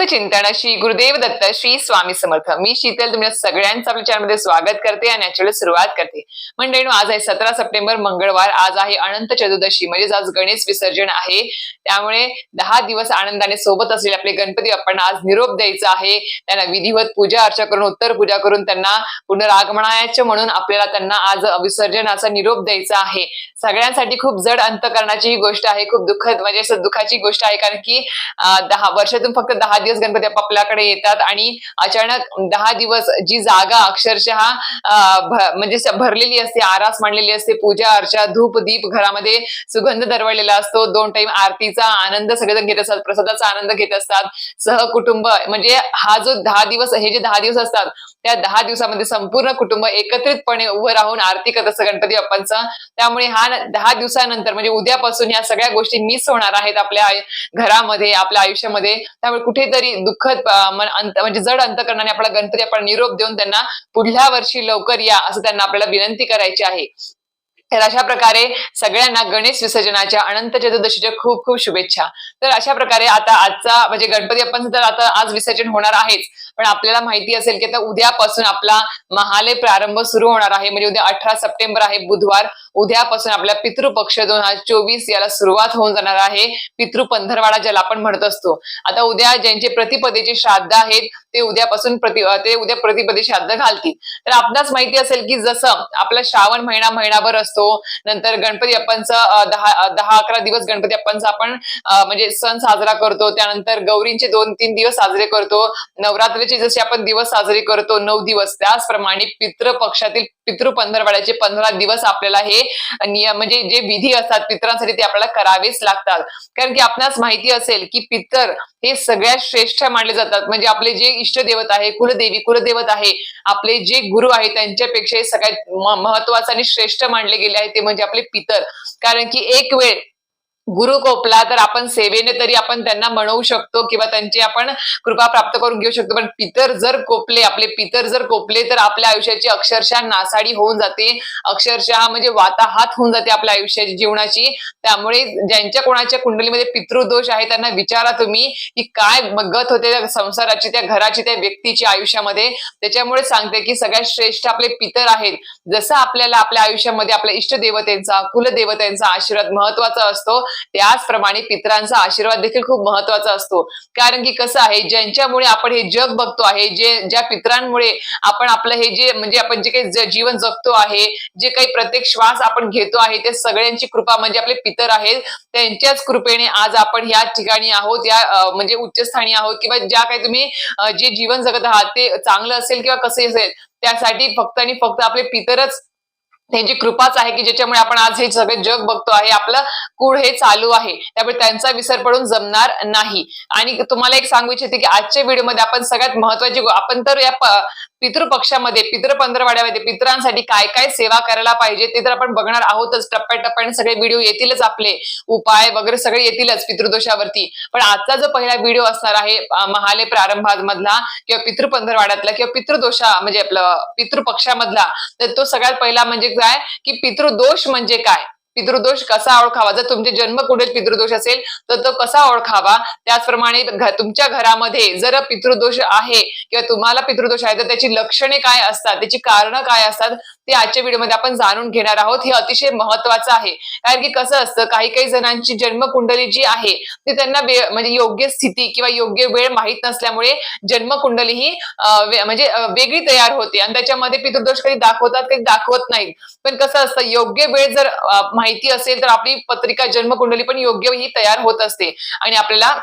अवधूत चिंतन श्री गुरुदेव दत्त श्री स्वामी समर्थ. मी शीतल तुमच्या सगळ्यांचं आपल्या चॅनलमध्ये स्वागत करते आणि याच्याकडे सुरुवात करते. मंडळी आज आहे सतरा सप्टेंबर मंगळवार. आज आहे अनंत चतुर्दशी म्हणजेच आज गणेश विसर्जन आहे. त्यामुळे दहा दिवस आनंदाने सोबत असलेले आपले गणपती बाप्पांना आज निरोप द्यायचा आहे. त्यांना विधिवत पूजा अर्चा करून उत्तर पूजा करून त्यांना पुनरागमनायाचे म्हणून आपल्याला त्यांना आज विसर्जनाचा निरोप द्यायचा आहे. सगळ्यांसाठी खूप जड अंतकरणाची ही गोष्ट आहे खूप दुःखद म्हणजे असं दुःखाची गोष्ट आहे. कारण की दहा वर्षातून फक्त दहा दिवस गणपती बाप्पा आपल्याकडे येतात आणि अचानक दहा दिवस जी जागा अक्षरशः म्हणजे भरलेली असते आरास मांडलेली असते पूजा अर्चा धूप दीप घरामध्ये सुगंध दरवळलेला असतो. दोन टाइम आरतीचा आनंद सगळेजण घेत असतात प्रसादाचा आनंद घेत असतात. सहकुटुंब म्हणजे हा जो दहा दिवस हे जे दहा दिवस असतात त्या दहा दिवसामध्ये संपूर्ण कुटुंब एकत्रितपणे उभं राहून आरती करत असतं गणपती बाप्पांचं. त्यामुळे हा दहा दिवसानंतर म्हणजे उद्यापासून या सगळ्या गोष्टी मिस होणार आहेत आपल्या घरामध्ये आपल्या आयुष्यामध्ये. त्यामुळे कुठेतरी दुःखद म्हणजे जड अंतकरणाने आपला गणपती आपण निरोप देऊन त्यांना पुढल्या वर्षी लवकर या असं त्यांना आपल्याला विनंती करायची आहे. तर अशा प्रकारे सगळ्यांना गणेश विसर्जनाच्या अनंत चतुर्दशीच्या खूप खूप शुभेच्छा. तर अशा प्रकारे आता आजचा म्हणजे गणपती आपण तर आता आज विसर्जन होणार आहेच. पण आपल्याला माहिती असेल की आता उद्यापासून आपला महालय प्रारंभ सुरू होणार आहे. म्हणजे उद्या अठरा सप्टेंबर आहे बुधवार. उद्यापासून आपल्या पितृपक्ष दोन हजार चोवीस याला सुरुवात होऊन जाणार आहे. पितृ पंधरवाडा ज्याला आपण म्हणत असतो. आता उद्या ज्यांचे प्रतिपदेचे श्राद्ध आहेत ते उद्यापासून प्रति ते उद्या प्रतिपदे श्राद्ध घालतील. तर आपणास माहिती असेल की जसं आपला श्रावण महिना महिनाभर असतो नंतर गणपती बाप्पांचं दहा दहा अकरा दिवस गणपती बाप्पांचा आपण अं, म्हणजे सण साजरा करतो. त्यानंतर गौरींचे दोन तीन दिवस साजरे करतो. नवरात्र नवरात्रीचे जसे आपण दिवस साजरे करतो नऊ दिवस. त्याचप्रमाणे पितृ पक्षातील पितृ पंधरवाड्याचे पंधरा दिवस आपल्याला हे नियम म्हणजे जे विधी असतात पितरांसाठी ते आपल्याला करावेच लागतात. कारण की आपणास माहिती असेल की पितर हे सगळ्यात श्रेष्ठ मानले जातात. म्हणजे आपले जे इष्टदेवत आहे कुलदेवी कुलदेवत आहे आपले जे गुरु आहे त्यांच्यापेक्षा हे सगळ्यात महत्वाचं आणि श्रेष्ठ मानले गेले आहे ते म्हणजे आपले पितर. कारण की एक वेळ गुरु कोपला तर आपण सेवेने तरी आपण त्यांना म्हणवू शकतो किंवा त्यांची आपण कृपा प्राप्त करून घेऊ शकतो. पण पितर जर कोपले आपले पितर जर कोपले तर आपल्या आयुष्याची अक्षरशः नासाडी होऊन जाते. अक्षरशः म्हणजे वाताहात होऊन जाते आपल्या आयुष्याची जीवनाची. त्यामुळे ज्यांच्या कोणाच्या कुंडलीमध्ये पितृदोष आहे त्यांना विचारा तुम्ही की काय गत होते त्या संसाराची त्या घराची त्या व्यक्तीची आयुष्यामध्ये. त्याच्यामुळे सांगते की सगळ्यात श्रेष्ठ आपले पितर आहेत. जसं आपल्याला आपल्या आयुष्यामध्ये आपल्या इष्टदेवतेचा कुलदेवतेंचा आशीर्वाद महत्त्वाचा असतो त्याचप्रमाणे पितरांचा आशीर्वाद देखील खूप महत्त्वाचा असतो. कारण की कसं आहे ज्यांच्यामुळे आपण हे जग बघतो आहे जे ज्या पितरांमुळे आपण आपलं हे जे म्हणजे आपण जे काही जीवन जगतो आहे जे काही प्रत्येक श्वास आपण घेतो आहे ते सगळ्यांची कृपा म्हणजे आपले पितर आहेत त्यांच्याच कृपेने आज आपण या ठिकाणी आहोत या म्हणजे उच्चस्थानी आहोत किंवा ज्या काही तुम्ही जे जीवन जगत आहात ते चांगलं असेल किंवा कसे असेल त्यासाठी फक्त आणि फक्त आपले पितरच त्यांची कृपाच आहे की ज्याच्यामुळे आपण आज हे सगळे जग बघतो आहे आपलं कुळ हे चालू आहे. त्यामुळे त्यांचा विसर पडून जमणार नाही. आणि तुम्हाला एक सांगू इच्छिते की आजच्या व्हिडिओमध्ये आपण सगळ्यात महत्वाची आपण तर या पितृपक्षामध्ये पितृ पंधरवाड्यामध्ये पितरांसाठी काय काय सेवा करायला पाहिजे ते तर आपण बघणार आहोतच. टप्प्याटप्प्याने सगळे व्हिडिओ येतीलच आपले. उपाय वगैरे सगळे येतीलच पितृदोषावरती. पण आजचा जो पहिला व्हिडिओ असणार आहे महाले प्रारंभामधला किंवा पितृ पंधरवाड्यातला किंवा पितृदोषा म्हणजे आपलं पितृपक्षामधला तर तो सगळ्यात पहिला म्हणजे काय की पितृदोष म्हणजे काय? पितृदोष कसा ओळखावा? जर तुमचे जन्म कुठे पितृदोष असेल तर तो कसा ओळखावा? त्याचप्रमाणे तुमच्या घरामध्ये जर पितृदोष आहे किंवा तुम्हाला पितृदोष आहे तर त्याची लक्षणे काय असतात? त्याची कारणं काय असतात? ते आजच्या व्हिडिओमध्ये आपण जाणून घेणार आहोत. हे अतिशय महत्वाचं आहे. कारण की कसं असतं काही काही जणांची जन्मकुंडली जी आहे ती त्यांना म्हणजे योग्य स्थिती किंवा योग्य वेळ माहीत नसल्यामुळे जन्मकुंडली ही म्हणजे वेगळी तयार होते. आणि त्याच्यामध्ये पितृदोष कधी दाखवतात कधी दाखवत नाहीत. पण कसं असतं योग्य वेळ जर माहिती माहिती असेल तर आपली पत्रिका जन्मकुंडली पण योग्य ही तयार होत असते. आणि आपल्याला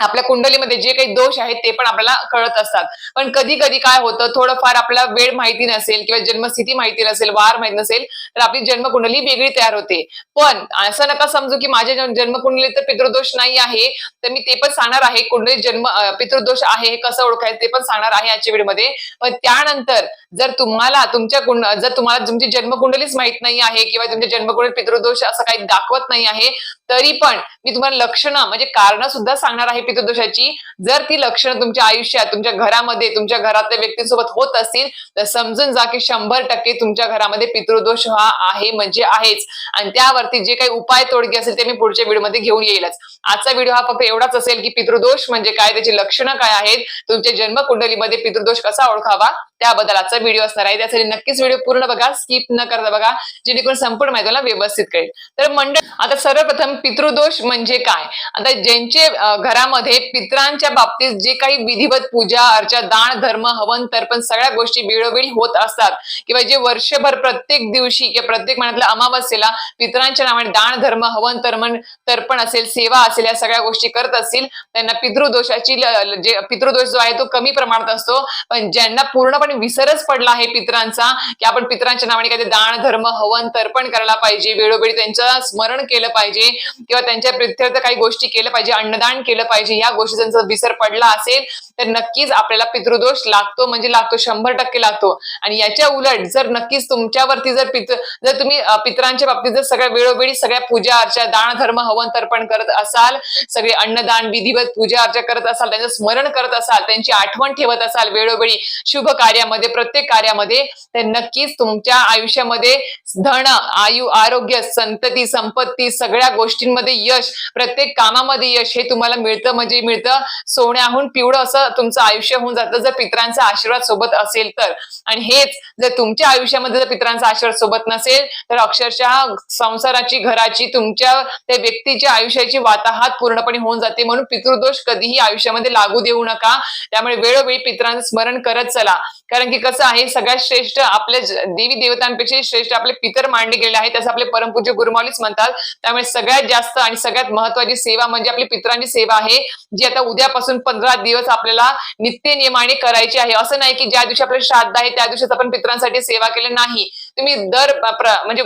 आपल्या कुंडलीमध्ये जे काही दोष आहेत ते पण आपल्याला कळत असतात. पण कधी कधी काय होतं थोडंफार आपला वेळ माहिती नसेल किंवा जन्मस्थिती माहिती नसेल वार माहिती नसेल तर आपली जन्मकुंडली वेगळी तयार होते. पण असं नका समजू की माझ्या जन्मकुंडली जन्मकुंडलीत तर पितृदोष नाही आहे तर मी ते पण सांगणार आहे. कुंडली जन्म पितृदोष आहे हे कसं ओळखायचं ते पण सांगणार आहे आजच्या व्हिडिओमध्ये. पण त्यानंतर जर तुम्हाला तुमच्या कुंड जर तुम्हाला तुमची जन्मकुंडलीच माहीत नाही आहे किंवा तुमच्या जन्मकुंडली पितृदोष असं काही दाखवत नाही आहे तरी पण मी तुम्हाला लक्षणं म्हणजे कारण सुद्धा सांगणार आहे पितृदोषाची. जर ती लक्षणं तुमच्या आयुष्यात तुमच्या घरामध्ये तुमच्या घरातल्या व्यक्तींसोबत होत असतील तर समजून जा की शंभर टक्के तुमच्या घरामध्ये पितृदोष हा आहे म्हणजे आहेच. आणि त्यावरती जे काही उपाय तोडगे असेल ते मी पुढच्या व्हिडिओमध्ये घेऊन येईलच. आजचा व्हिडिओ हा फक्त एवढाच असेल की पितृदोष म्हणजे काय त्याची लक्षणं काय आहेत तुमच्या जन्मकुंडलीमध्ये पितृदोष कसा ओळखावा त्याबद्दल आजचा व्हिडिओ असणार आहे. त्यासाठी नक्कीच व्हिडिओ पूर्ण बघा स्किप न करता बघा जेणेकरून संपूर्ण माहिती व्यवस्थित कळेल. तर मंडळ आता सर्वप्रथम पितृदोष म्हणजे काय? आता ज्यांचे घरामध्ये पित्रांच्या बाबतीत जे काही विधिवत पूजा अर्चा दान धर्म हवन तर्पण सगळ्या गोष्टी वेळोवेळी होत असतात. किंवा जे वर्षभर प्रत्येक दिवशी किंवा प्रत्येक महिन्यातल्या अमावस्येला पित्रांच्या नावाने दान धर्म हवन तर्पण तर्पण असेल सेवा असेल या सगळ्या गोष्टी करत असतील त्यांना पितृदोषाची जे पितृदोष जो आहे तो कमी प्रमाणात असतो. पण ज्यांना पूर्णपणे विसरच पडला आहे पित्रांचा की आपण पित्रांच्या नावाने काही दान धर्म हवन तर्पण करायला पाहिजे वेळोवेळी त्यांचं स्मरण केलं पाहिजे किंवा त्यांच्या प्रित्यर्थ काही गोष्टी केलं पाहिजे अन्नदान केलं पाहिजे या गोष्टी त्यांचा विसर पडला असेल तर नक्कीच आपल्याला पितृदोष लागतो म्हणजे लागतो शंभर टक्के लागतो. आणि याच्या उलट जर नक्कीच तुमच्यावरती जर पितृ जर तुम्ही पित्रांच्या पितरांच्या बाबतीत जर सगळ्या वेळोवेळी सगळ्या पूजा अर्चा दान धर्म हवन तर्पण करत असाल सगळे अन्नदान विधिवत पूजा अर्चा करत असाल त्यांचं स्मरण करत असाल त्यांची आठवण ठेवत असाल वेळोवेळी शुभ कार्यामध्ये प्रत्येक कार्यामध्ये तर नक्कीच तुमच्या आयुष्यामध्ये धन आयु आरोग्य संतती संपत्ती सगळ्या गोष्टी गोष्टींमध्ये यश प्रत्येक कामामध्ये यश हे तुम्हाला मिळतं. म्हणजे मिळतं सोन्याहून पिवळं असं तुमचं आयुष्य होऊन जातं. जर पित्रांचा आशीर्वाद सोबत असेल तर. आणि हेच जर तुमच्या आयुष्यामध्ये जर पित्रांचा आशीर्वाद सोबत नसेल तर अक्षरशः संसाराची घराची तुमच्या त्या व्यक्तीच्या आयुष्याची वाताहात पूर्णपणे होऊन जाते. म्हणून पितृदोष कधीही आयुष्यामध्ये लागू देऊ नका. त्यामुळे वेळोवेळी पित्रांचं स्मरण करत चला. कारण की कसं आहे सगळ्यात श्रेष्ठ आपल्या देवी देवतांपेक्षा श्रेष्ठ आपले पितर मांडले गेले आहेत. त्याचं आपले परमपूज्य गुरुमावलीच म्हणतात. त्यामुळे सगळ्यात जास्त आणि सगळ्यात महत्वाची सेवा म्हणजे आपली पित्रांची सेवा आहे जी आता उद्यापासून पंधरा दिवस आपल्याला नित्य नियमाने करायची आहे. असं नाही की ज्या दिवशी आपलं श्राद्ध आहे त्या दिवशीच आपण पित्रांसाठी सेवा केली नाही. तुम्ही दर प्र- म्हणजे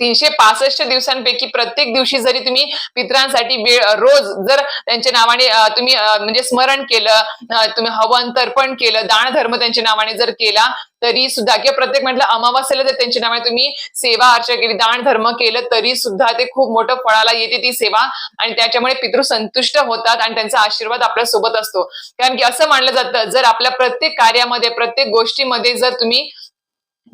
तीनशे पासष्ट दिवसांपैकी प्रत्येक दिवशी जरी तुम्ही पित्रांसाठी वेळ रोज जर त्यांच्या नावाने तुम्ही म्हणजे स्मरण केलं तुम्ही हवन तर्पण केलं दान धर्म त्यांच्या नावाने जर केला तरी सुद्धा किंवा प्रत्येक म्हटलं अमावास्याला जर त्यांच्या नावाने तुम्ही सेवा अर्चा केली दान धर्म केलं तरी सुद्धा ते खूप मोठं फळाला येते ती सेवा आणि त्याच्यामुळे पितृ संतुष्ट होतात आणि त्यांचा आशीर्वाद आपल्यासोबत असतो. कारण की असं मानलं जातं जर आपल्या प्रत्येक कार्यामध्ये प्रत्येक गोष्टीमध्ये जर तुम्ही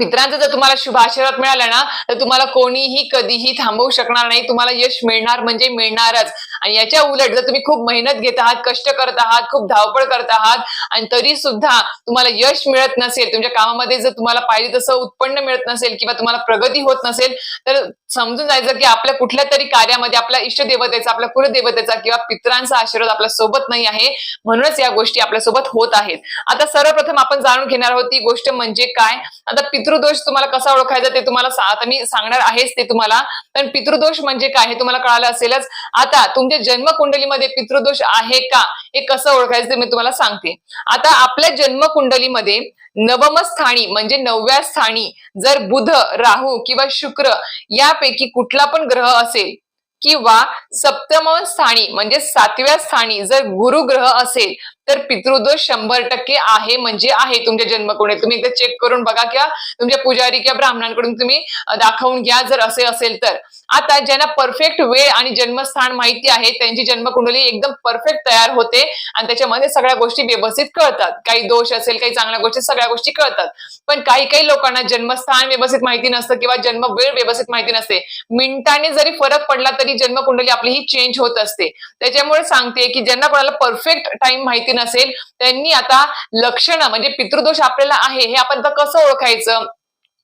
मित्रांचं जर तुम्हाला शुभ आशीर्वाद मिळाला ना तर तुम्हाला कोणीही कधीही थांबवू शकणार नाही. तुम्हाला यश मिळणार म्हणजे मिळणारच. आणि याच्या उलट जर तुम्ही खूप मेहनत घेत आहात कष्ट करत आहात खूप धावपळ करत आहात आणि तरी सुद्धा तुम्हाला यश मिळत नसेल तुमच्या कामामध्ये जर तुम्हाला पाहिजे तसं उत्पन्न मिळत नसेल किंवा तुम्हाला प्रगती होत नसेल तर समजून जायचं की आपल्या कुठल्या तरी कार्यामध्ये आपल्या इष्टदेवतेचा आपल्या कुलदेवतेचा किंवा पित्रांचा आशीर्वाद आपल्यासोबत नाही आहे. म्हणूनच या गोष्टी आपल्यासोबत होत आहेत. आता सर्वप्रथम आपण जाणून घेणार आहोत ती गोष्ट म्हणजे काय? आता पितृदोष तुम्हाला कसा ओळखायचा ते तुम्हाला आता मी सांगणार आहेच ते तुम्हाला. पण पितृदोष म्हणजे काय हे तुम्हाला कळालं असेलच. आता तुमच्या जन्मकुंडलीमध्ये पितृदोष आहे का? हे कसं ओळखायचं ते मी तुम्हाला सांगते. आता आपल्या जन्मकुंडलीमध्ये नवम स्थानी म्हणजे नवव्या स्थानी जर बुध राहू किंवा शुक्र यापैकी कुठला पण ग्रह असेल किंवा सप्तम स्थानी म्हणजे सातव्या स्थानी जर गुरु ग्रह असेल तर पितृदोष शंभर टक्के आहे म्हणजे आहे तुमच्या जन्मकुंडलीत तुम्ही एकदा चेक करून बघा किंवा तुमच्या पुजारी किंवा ब्राह्मणांकडून तुम्ही दाखवून घ्या जर असे असेल तर. आता ज्यांना परफेक्ट वेळ आणि जन्मस्थान माहिती आहे त्यांची जन्मकुंडली एकदम परफेक्ट तयार होते आणि त्याच्यामध्ये सगळ्या गोष्टी व्यवस्थित कळतात. काही दोष असेल काही चांगल्या गोष्टी सगळ्या गोष्टी कळतात. पण काही काही लोकांना जन्मस्थान व्यवस्थित माहिती नसतं किंवा जन्म वेळ व्यवस्थित माहिती नसते. मिनिटाने जरी फरक पडला तरी जन्मकुंडली आपली ही चेंज होत असते. त्याच्यामुळे सांगते की ज्यांना कोणाला परफेक्ट टाइम माहिती नसेल त्यांनी आता लक्षणं म्हणजे पितृदोष आपल्याला आहे हे आपण आता कसं ओळखायचं?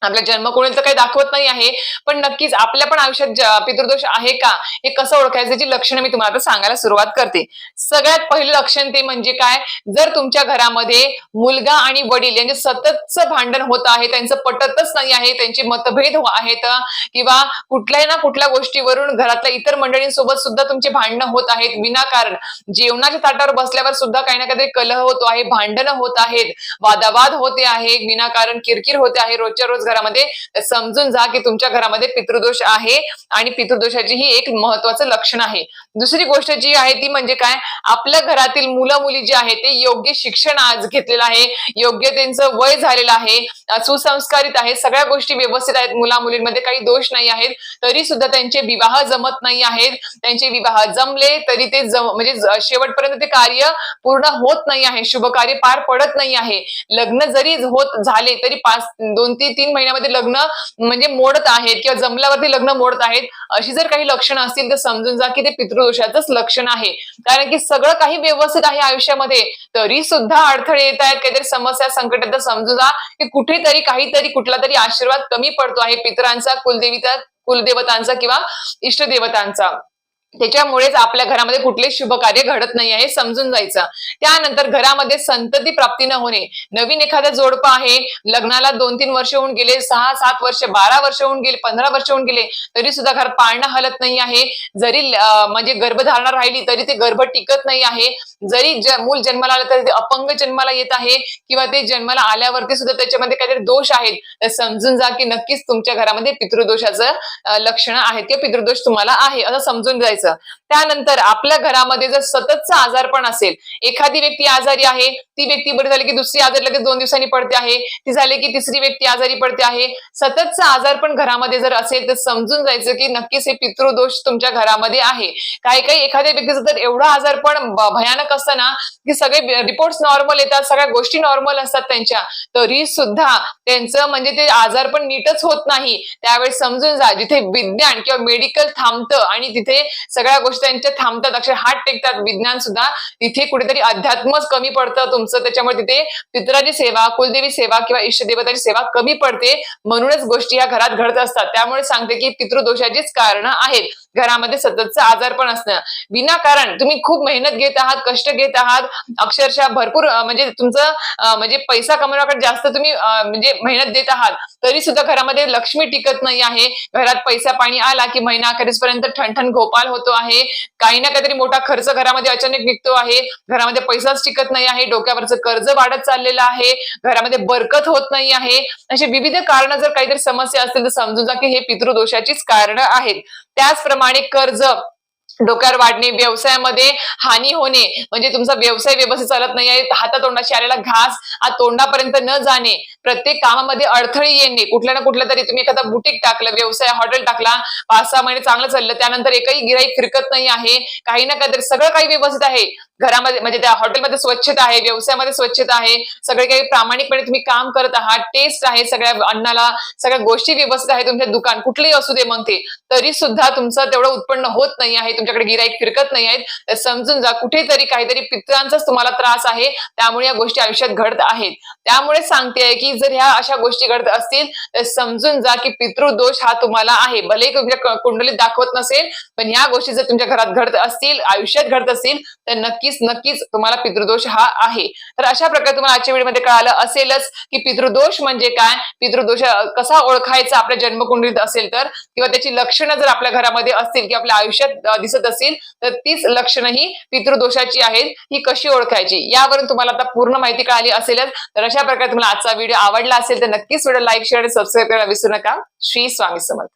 आपल्या जन्मकुंडली तर काही दाखवत नाही आहे पण नक्कीच आपल्या पण आयुष्यात पितृदोष आहे का हे कसं ओळखायचं जी लक्षणं मी तुम्हाला आता सांगायला सुरुवात करते. सगळ्यात पहिलं लक्षण ते म्हणजे काय जर तुमच्या घरामध्ये मुलगा आणि वडील यांचे सततच भांडण होत आहे त्यांचं पटतच नाही आहे त्यांचे मतभेद हो- आहेत किंवा कुठल्याही ना कुठल्या गोष्टीवरून घरातल्या इतर मंडळींसोबत सुद्धा तुमचे भांडणं होत आहेत विनाकारण. जेवणाच्या ताटावर बसल्यावर सुद्धा काही ना काहीतरी कलह होतो आहे भांडणं होत आहेत वादावाद होते आहे विनाकारण किरकिर होते आहे रोजच्या रोज घरामध्ये समजून जा की तुमच्या घरामध्ये पितृदोष आहे आणि पितृदोषाची ही एक महत्वाचं लक्षण आहे. दुसरी गोष्ट जी आहे ती म्हणजे काय? आपल्या घरातील मुलं मुली जे आहे ते योग्य शिक्षण आज घेतलेलं आहे योग्य त्यांचं वय झालेलं आहे सुसंस्कारित आहे सगळ्या गोष्टी व्यवस्थित आहेत मुला मुलींमध्ये काही दोष नाही आहेत तरी सुद्धा त्यांचे विवाह जमत नाही आहेत. त्यांचे विवाह जमले तरी ते जम म्हणजे शेवटपर्यंत ते कार्य पूर्ण होत नाही आहे शुभ कार्य पार पडत नाही आहे. लग्न जरी होत झाले तरी पाच दोन ते तीन महिन्यामध्ये लग्न म्हणजे मोडत आहेत किंवा जमल्यावरती लग्न मोडत आहेत अशी जर काही लक्षणं असतील तर समजून जा की ते पितृदोषाचंच लक्षण आहे. कारण की सगळं काही व्यवस्थित आहे आयुष्यामध्ये तरी सुद्धा अडथळे येत आहेत काहीतरी समस्या संकट तर समजून जा की कुठेतरी काहीतरी कुठला तरी आशीर्वाद कमी पडतो आहे पितरांचा कुलदेवीचा कुलदेवतांचा किंवा इष्टदेवतांचा. त्याच्यामुळेच आपल्या घरामध्ये कुठले शुभ कार्य घडत नाही आहे समजून जायचं. त्यानंतर घरामध्ये संतती प्राप्ती न होणे. नवीन एखादं जोडपं आहे लग्नाला दोन तीन वर्ष होऊन गेले सहा सात वर्ष बारा वर्ष होऊन गेले पंधरा वर्ष होऊन गेले तरी सुद्धा घर पाळणं हलत नाही आहे. जरी म्हणजे गर्भधारणा राहिली तरी ते गर्भ टिकत नाही आहे. जरी ज- मूल जन्माला आलं तरी ते अपंग जन्माला येत आहे किंवा ते जन्माला आल्यावरती सुद्धा त्याच्यामध्ये काहीतरी दोष आहेत. तर समजून जा की नक्कीच तुमच्या घरामध्ये पितृदोषाचं अं, लक्षणं आहेत किंवा पितृदोष तुम्हाला आहे असं समजून जायचं. त्यानंतर आपल्या घरामध्ये जर सततचा आजारपण असेल एखादी व्यक्ती आजारी आहे ती व्यक्ती बरी झाली की दुसरी आजारी लगेच दोन दिवसांनी पडते आहे ती झाली की तिसरी व्यक्ती आजारी पडते आहे. सततचं आजारपण घरामध्ये जर असेल तर समजून जायचं की नक्कीच हे पितृदोष तुमच्या घरामध्ये आहे. काही काही एखाद्या व्यक्तीचं तर एवढं आजारपण भयानक असतं ना की सगळे रिपोर्ट नॉर्मल येतात सगळ्या गोष्टी नॉर्मल असतात त्यांच्या. तरी सुद्धा त्यांचं म्हणजे ते आजार पण नीटच होत नाही. त्यावेळेस समजून जा जिथे विज्ञान किंवा मेडिकल थांबतं आणि तिथे सगळ्या गोष्टी त्यांच्या थांबतात अक्षर हात टेकतात. विज्ञान सुद्धा तिथे कुठेतरी अध्यात्मच कमी पडतं तुमचं. त्याच्यामुळे तिथे पितराची सेवा कुलदेवी सेवा किंवा इष्टदेवताची सेवा कमी पडते. म्हणूनच गोष्टी या घरात घडत असतात. त्यामुळे सांगते की पितृदोषाचीच कारणं आहेत. घरामध्ये सततचं आजारपण असणं. विनाकारण तुम्ही खूप मेहनत घेत आहात कष्ट घेत आहात अक्षरशः भरपूर म्हणजे तुमचं म्हणजे पैसा कमवण्याकडे जास्त तुम्ही म्हणजे मेहनत देत आहात तरी सुद्धा घरामध्ये लक्ष्मी टिकत नाही आहे. घरात पैसा पाणी आला की महिना अखेरीसपर्यंत ठणठण गोपाल होतो आहे. काही ना काहीतरी मोठा खर्च घरामध्ये अचानक निघतो आहे. घरामध्ये पैसाच टिकत नाही आहे. डोक्यावरचं कर्ज वाढत चाललेलं आहे. घरामध्ये बरकत होत नाही आहे. अशी विविध कारण जर काहीतरी समस्या असतील तर समजून जा की हे पितृदोषाचीच कारण आहेत. त्याचप्रमाणे कर्ज डोक्यावर वाढणे व्यवसायामध्ये हानी होणे म्हणजे तुमचा व्यवसाय व्यवस्थित चालत नाही आहे हातातोंडाशी आलेला घास हा तोंडापर्यंत न जाणे प्रत्येक कामामध्ये अडथळे येणे कुठल्या ना कुठल्या तरी तुम्ही एखादा बुटीक टाकलं व्यवसाय हॉटेल टाकला पाच सहा महिने चांगलं चाललं त्यानंतर एकही गिराईक फिरकत नाही आहे काही ना काहीतरी सगळं काही व्यवस्थित आहे. घरामध्ये म्हणजे त्या हॉटेलमध्ये स्वच्छता आहे व्यवसायामध्ये स्वच्छता आहे सगळे काही प्रामाणिकपणे तुम्ही काम करत आहात टेस्ट आहे सगळ्या अन्नाला सगळ्या गोष्टी व्यवस्थित आहे तुमच्या दुकान कुठलेही असू दे मग ते. तरी सुद्धा तुमचं तेवढं उत्पन्न होत नाही आहे तुमच्याकडे गिराईक फिरकत नाही आहेत तर समजून जा कुठेतरी काहीतरी पित्रांचाच तुम्हाला त्रास आहे त्यामुळे या गोष्टी आयुष्यात घडत आहेत. त्यामुळे सांगते की जर ह्या अशा गोष्टी घडत असतील तर समजून जा की पितृदोष हा तुम्हाला आहे. भले तुमच्या म्हणजे कुंडलीत दाखवत नसेल पण ह्या गोष्टी जर तुमच्या घरात घडत असतील आयुष्यात घडत असतील तर नक्कीच नक्कीच तुम्हाला पितृदोष हा आहे. तर अशा प्रकारे तुम्हाला आजच्या व्हिडिओमध्ये कळालं असेलच की पितृदोष म्हणजे काय? पितृदोष कसा ओळखायचा आपल्या जन्मकुंडलीत असेल तर? किंवा त्याची लक्षणं जर आपल्या घरामध्ये असतील किंवा आपल्या आयुष्यात दिसत असतील तर तीच लक्षणं ही पितृदोषाची आहेत ही कशी ओळखायची? यावरून तुम्हाला आता पूर्ण माहिती कळाली असेलच. तर अशा प्रकारे तुम्हाला आजचा व्हिडिओ आवडला असेल तर नक्कीच व्हिडिओ लाईक शेअर आणि सबस्क्राईब करायला विसरू नका. श्री स्वामी समर्थ.